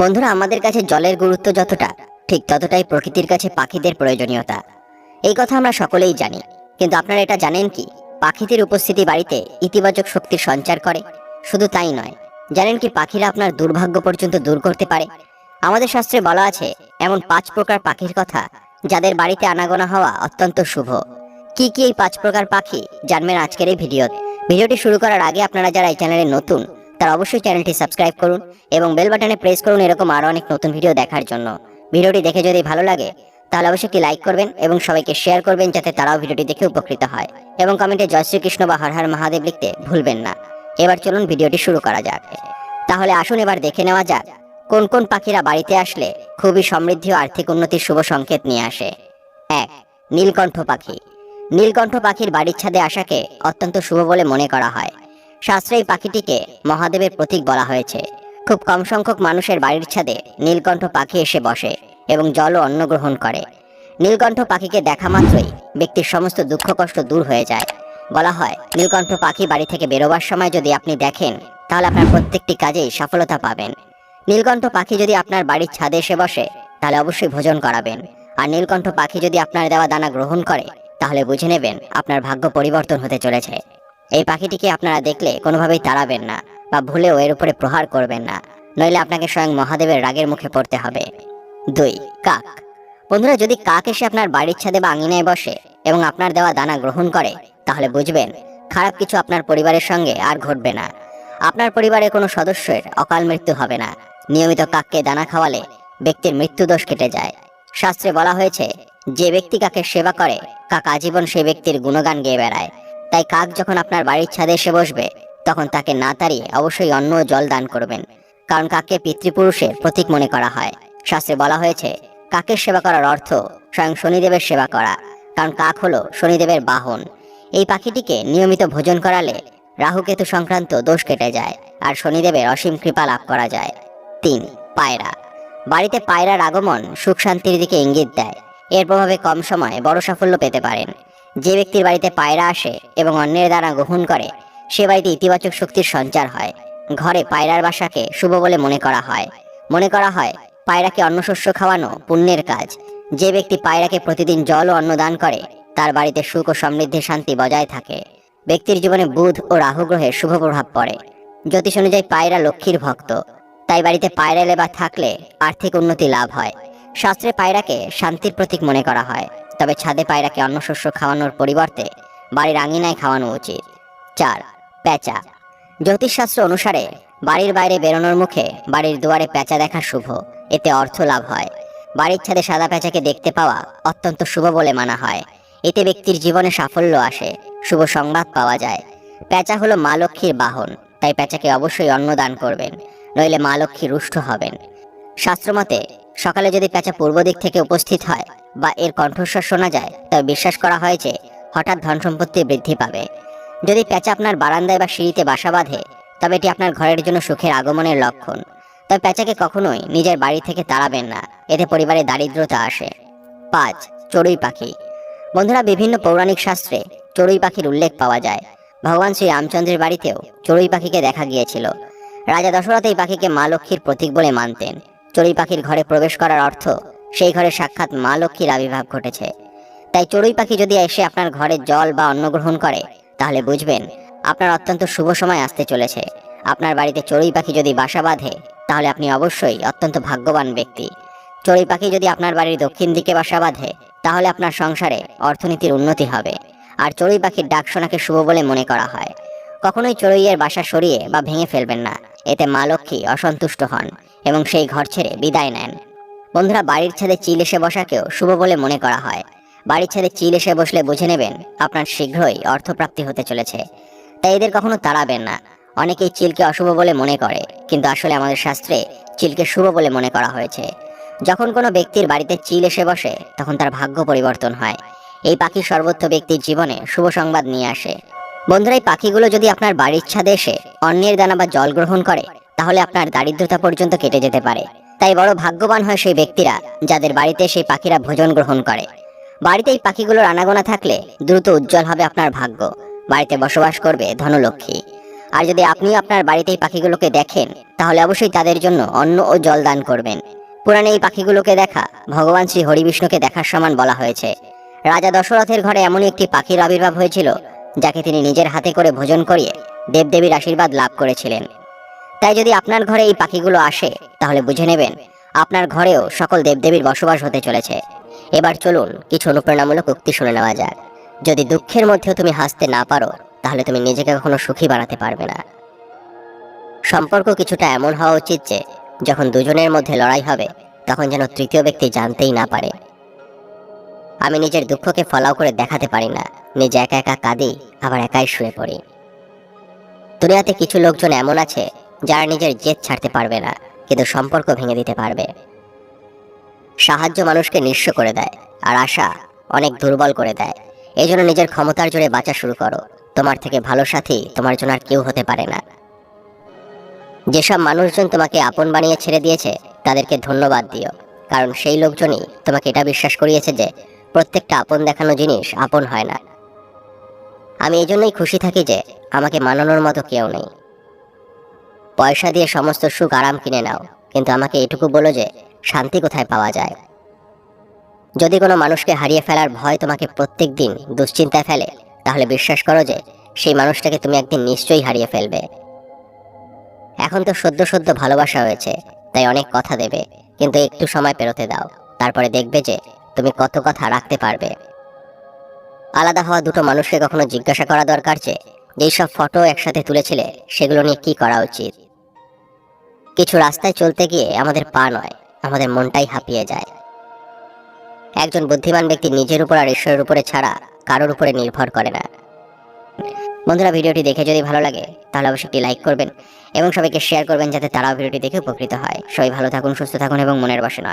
বন্ধুরা, আমাদের কাছে জলের গুরুত্ব যতটা, ঠিক ততটাই প্রকৃতির কাছে পাখিদের প্রয়োজনীয়তা। এই কথা আমরা সকলেই জানি, কিন্তু আপনারা এটা জানেন কি? পাখিদের উপস্থিতি বাড়িতে ইতিবাচক শক্তির সঞ্চার করে, শুধু তাই নয়। জানেন কি, পাখিরা আপনার দুর্ভাগ্য পর্যন্ত দূর করতে পারে? আমাদের শাস্ত্রে বলা আছে, এমন পাঁচ প্রকার পাখির কথা, যাদের বাড়িতে আনাগোনা হওয়া অত্যন্ত শুভ। কি কি এই পাঁচ প্রকার পাখি? জানবেন আজকের এই ভিডিও ভিডিওটি শুরু করার আগে আপনারা যারা এই চ্যানেলে নতুন তারা অবশ্যই চ্যানেলটি সাবস্ক্রাইব করুন এবং বেল বাটনে প্রেস করুন এরকম আরও অনেক নতুন ভিডিও দেখার জন্য। ভিডিওটি দেখে যদি ভালো লাগে, তাহলে অবশ্যই একটি লাইক করবেন এবং সবাইকে শেয়ার করবেন যাতে তারাও ভিডিওটি দেখে উপকৃত হয়। এবং কমেন্টে জয় শ্রীকৃষ্ণ বা হর হর মহাদেব লিখতে ভুলবেন না। এবার চলুন ভিডিওটি শুরু করা যাক। তাহলে আসুন এবার দেখে নেওয়া যাক, কোন কোন পাখিরা বাড়িতে আসলে খুবই সমৃদ্ধি ও আর্থিক উন্নতির শুভ সংকেত নিয়ে আসে। এক, নীলকণ্ঠ পাখি। নীলকণ্ঠ পাখির বাড়ির ছাদে আসাকে অত্যন্ত শুভ বলে মনে করা হয়। এই পাখিটিকে মহাদেবের প্রতীক বলা হয়েছে। খুব কম সংখ্যক মানুষের বাড়ির ছাদে নীলকণ্ঠ পাখি এসে বসে এবং জল অন্ন গ্রহণ করে। নীলকণ্ঠ পাখিকে দেখা মাত্রই ব্যক্তির সমস্ত দুঃখ কষ্ট দূর হয়ে যায়। বলা হয়, নীলকণ্ঠ পাখি বাড়ি থেকে বেরোবার সময় যদি আপনি দেখেন, তাহলে আপনার প্রত্যেকটি কাজেই সফলতা পাবেন। নীলকণ্ঠ পাখি যদি আপনার বাড়ির ছাদে এসে বসে, তাহলে অবশ্যই ভোজন করাবেন। আর নীলকণ্ঠ পাখি যদি আপনার দেওয়া দানা গ্রহণ করে, তাহলে বুঝে নেবেন আপনার ভাগ্য পরিবর্তন হতে চলেছে। এই পাখিটিকে আপনারা দেখলে কোনোভাবেই তাড়াবেন না বা ভুলেও এর উপরে প্রহার করবেন না। নইলে আপনাকে স্বয়ং মহাদেবের রাগের মুখে পড়তে হবে। দুই, কাক। বন্ধুরা, যদি কাক এসে আপনার বাড়ির ছাদে বা আঙিনায় বসে এবং আপনার দেওয়া দানা গ্রহণ করে, তাহলে বুঝবেন খারাপ কিছু আপনার পরিবারের সঙ্গে আর ঘটবে না। আপনার পরিবারের কোনো সদস্যের অকাল মৃত্যু হবে না। নিয়মিত কাককে দানা খাওয়ালে ব্যক্তির মৃত্যুদোষ কেটে যায়। শাস্ত্রে বলা হয়েছে, যে ব্যক্তি কাকের সেবা করে, কাক আজীবন সেই ব্যক্তির গুণগান গেয়ে বেড়ায়। তাই কাক যখন আপনার বাড়ির ছাদে এসে বসবে, তখন তাকে না তাড়িয়ে অবশ্যই অন্ন জল দান করবেন। কারণ কাককে পিতৃপুরুষের প্রতীক মনে করা হয়। শাস্ত্রে বলা হয়েছে, কাকের সেবা করার অর্থ স্বয়ং শনিদেবের সেবা করা। কারণ কাক হলো শনিদেবের বাহন। এই পাখিটিকে নিয়মিত ভোজন করালে রাহুকেতু সংক্রান্ত দোষ কেটে যায় আর শনিদেবের অসীম কৃপা লাভ করা যায়। তিন, পায়রা। বাড়িতে পায়রার আগমন সুখ শান্তির দিকে ইঙ্গিত দেয়। এর প্রভাবে কম সময়ে বড় সাফল্য পেতে পারেন। যে ব্যক্তির বাড়িতে পায়রা আসে এবং অন্যের দ্বারা গ্রহণ করে, সে বাড়িতে ইতিবাচক শক্তির সঞ্চার হয়। ঘরে পায়রার বাসাকে শুভ বলে মনে করা হয়। মনে করা হয়, পায়রাকে অন্ন শস্য খাওয়ানো পুণ্যের কাজ। যে ব্যক্তি পায়রাকে প্রতিদিন জল ও অন্ন দান করে, তার বাড়িতে সুখ ও সমৃদ্ধির শান্তি বজায় থাকে। ব্যক্তির জীবনে বুধ ও রাহু গ্রহের শুভ প্রভাব পড়ে। জ্যোতিষ অনুযায়ী পায়রা লক্ষ্মীর ভক্ত। তাই বাড়িতে পায়রা লেবা থাকলে আর্থিক উন্নতি লাভ হয়। শাস্ত্রে পায়রাকে শান্তির প্রতীক মনে করা হয়। তবে ছাদে পায়রাকে অন্নশস্য খাওয়ানোর পরিবর্তে বাড়ির আঙিনায় খাওয়ানো উচিত। চার, পেঁচা। জ্যোতিষশাস্ত্র অনুসারে বাড়ির বাইরে বেরোনোর মুখে বাড়ির দুয়ারে পেঁচা দেখা শুভ, এতে অর্থ লাভ হয়। বাড়ির ছাদে সাদা পেঁচাকে দেখতে পাওয়া অত্যন্ত শুভ বলে মানা হয়। এতে ব্যক্তির জীবনে সাফল্য আসে, শুভ সংবাদ পাওয়া যায়। পেঁচা হলো মা লক্ষ্মীর বাহন, তাই পেঁচাকে অবশ্যই অন্ন দান করবেন, নইলে মা লক্ষ্মী রুষ্ট হবেন। শাস্ত্রমতে, সকালে যদি পেঁচা পূর্ব দিক থেকে উপস্থিত হয় বা এর কণ্ঠস্বর শোনা যায়, তবে বিশ্বাস করা হয় যে হঠাৎ ধন সম্পত্তি বৃদ্ধি পাবে। যদি পেঁচা আপনার বারান্দায় বা সিঁড়িতে বাসা বাঁধে, তবে এটি আপনার ঘরের জন্য সুখের আগমনের লক্ষণ। তবে পেঁচাকে কখনোই নিজের বাড়ি থেকে তাড়াবেন না, এতে পরিবারে দারিদ্রতা আসে। পাঁচ, চড়ুই পাখি। বন্ধুরা, বিভিন্ন পৌরাণিক শাস্ত্রে চড়ুই পাখির উল্লেখ পাওয়া যায়। ভগবান শ্রী রামচন্দ্রের বাড়িতেও চড়ুই পাখিকে দেখা গিয়েছিল। রাজা দশরথ এই পাখিকে মা লক্ষ্মীর প্রতীক বলে মানতেন। চড়ুই পাখির ঘরে প্রবেশ করার অর্থ সেই ঘরে সাক্ষাৎ মা লক্ষ্মীর আবির্ভাব ঘটেছে। তাই চড়ুই পাখি যদি এসে আপনার ঘরে জল বা অন্ন গ্রহণ করে, তাহলে বুঝবেন, আপনার অত্যন্ত শুভ সময় আসতে চলেছে। আপনার বাড়িতে চড়ুই পাখি যদি বাসা বাঁধে, তাহলে আপনি অবশ্যই অত্যন্ত ভাগ্যবান ব্যক্তি। চড়ুই পাখি যদি আপনার বাড়ির দক্ষিণ দিকে বাসা বাঁধে, তাহলে আপনার সংসারে অর্থনীতির উন্নতি হবে। আর চড়ুই পাখির ডাক শোনাকে শুভ বলে মনে করা হয়। কখনোই চড়ুইয়ের বাসা সরিয়ে বা ভেঙে ফেলবেন না। এতে মা লক্ষ্মী অসন্তুষ্ট হন এবং সেই ঘর ছেড়ে বিদায় নেন। বন্ধুরা, বাড়ির ছাদে চিল এসে বসাকেও শুভ বলে মনে করা হয়। বাড়ির ছাদে চিল এসে বসলে বুঝে নেবেন আপনার শীঘ্রই অর্থপ্রাপ্তি হতে চলেছে। তাই এদের কখনো তাড়াবেন না। অনেকেই চিলকে অশুভ বলে মনে করে, কিন্তু আসলে আমাদের শাস্ত্রে চিলকে শুভ বলে মনে করা হয়েছে। যখন কোনো ব্যক্তির বাড়িতে চিল এসে বসে, তখন তার ভাগ্য পরিবর্তন হয়। এই পাখি সর্বত্র ব্যক্তির জীবনে শুভ সংবাদ নিয়ে আসে। বন্ধুরা, এই পাখিগুলো যদি আপনার বাড়ির ছাদে এসে অন্যের দানা বা জল গ্রহণ করে, তাহলে আপনার দারিদ্রতা পর্যন্ত কেটে যেতে পারে। তাই বড় ভাগ্যবান হয় সেই ব্যক্তিরা, যাদের বাড়িতে সেই পাখিরা ভোজন গ্রহণ করে। বাড়িতে এই পাখিগুলোর আনাগোনা থাকলে দ্রুত উজ্জ্বল হবে আপনার ভাগ্য। বাড়িতে বসবাস করবে ধনলক্ষ্মী। আর যদি আপনি আপনার বাড়িতে এই পাখিগুলোকে দেখেন, তাহলে অবশ্যই তাদের জন্য অন্ন ও জল দান করবেন। পুরাণে এই পাখিগুলোকে দেখা, ভগবান শ্রী হরিবিষ্ণুকে দেখার সমান বলা হয়েছে। রাজা দশরথের ঘরে এমনই একটি পাখির আবির্ভাব হয়েছিল, যাকে তিনি নিজের হাতে করে ভোজন করিয়ে দেবদেবীর আশীর্বাদ লাভ করেছিলেন। তাই যদি আপনার ঘরে এই পাখিগুলো আসে, তাহলে বুঝে নেবেন, আপনার ঘরেও সকল দেবদেবীর বসবাস হতে চলেছে। এবার চলুন কিছু অনুপ্রেরণামূলক উক্তি শুনে নেওয়া যাক। যদি দুঃখের মধ্যেও তুমি হাসতে না পারো, তাহলে তুমি নিজেকে কখনো সুখী বানাতে পারবে না। সম্পর্ক কিছুটা এমন হওয়া উচিত যে, যখন দুজনের মধ্যে লড়াই হবে, তখন যেন তৃতীয় ব্যক্তি জানতেই না পারে। আমি নিজের দুঃখকে ফলাও করে দেখাতে পারি না, নিজে একা একা কাঁদি, আবার একাই শুয়ে পড়ি। দুনিয়াতে কিছু লোকজন এমন আছে যারা নিজের জেদ ছাড়তে পারবে না, কিন্তু সম্পর্ক ভেঙে দিতে পারবে। সাহায্য মানুষকে নিঃস্ব করে দেয়, আর আশা অনেক দুর্বল করে দেয়। এই জন্য নিজের ক্ষমতার জোরে বাঁচা শুরু করো। তোমার থেকে ভালো সাথী তোমার জন্য আর কেউ হতে পারে না। যেসব মানুষজন তোমাকে আপন বানিয়ে ছেড়ে দিয়েছে, তাদেরকে ধন্যবাদ দিও। কারণ সেই লোকজনই তোমাকে এটা বিশ্বাস করিয়েছে যে, প্রত্যেকটা আপন দেখানো জিনিস আপন হয় না। আমি এই জন্যই খুশি থাকি যে, আমাকে মানানোর মতো কেউ নেই। পয়সা দিয়ে সমস্ত সুখ আরাম কিনে নাও। কিন্তু আমাকে এটুকু বলো যে, শান্তি কোথায় পাওয়া যায়? যদি কোনো মানুষকে হারিয়ে ফেলার ভয় তোমাকে প্রত্যেক দিন দুশ্চিন্তায় ফেলে, তাহলে বিশ্বাস করো যে, সেই মানুষটাকে তুমি একদিন নিশ্চয়ই হারিয়ে ফেলবে। এখন তো সদ্য সদ্য ভালোবাসা হয়েছে, তাই অনেক কথা দেবে, কিন্তু একটু সময় পেরোতে দাও। তারপরে দেখবে যে, তুমি কত কথা রাখতে পারবে। আলাদা হওয়া দুটো মানুষকে কখনো জিজ্ঞাসা করা দরকার যে, যেই সব ফটো একসাথে তুলেছিলে, সেগুলো নিয়ে কি করা উচিত? কিছু রাস্তায় চলতে গিয়ে আমাদের পা নয়, আমাদের মনটাই হাঁপিয়ে যায়। একজন বুদ্ধিমান ব্যক্তি নিজের উপর আর ঈশ্বরের উপরে ছাড়া কারোর উপরে নির্ভর করে না। বন্ধুরা, ভিডিওটি দেখে যদি ভালো লাগে, তাহলে অবশ্যই একটি লাইক করবেন এবং সবাইকে শেয়ার করবেন যাতে তারাও ভিডিওটি দেখে উপকৃত হয়। সবাই ভালো থাকুন, সুস্থ থাকুন এবং মনের বসে নয়।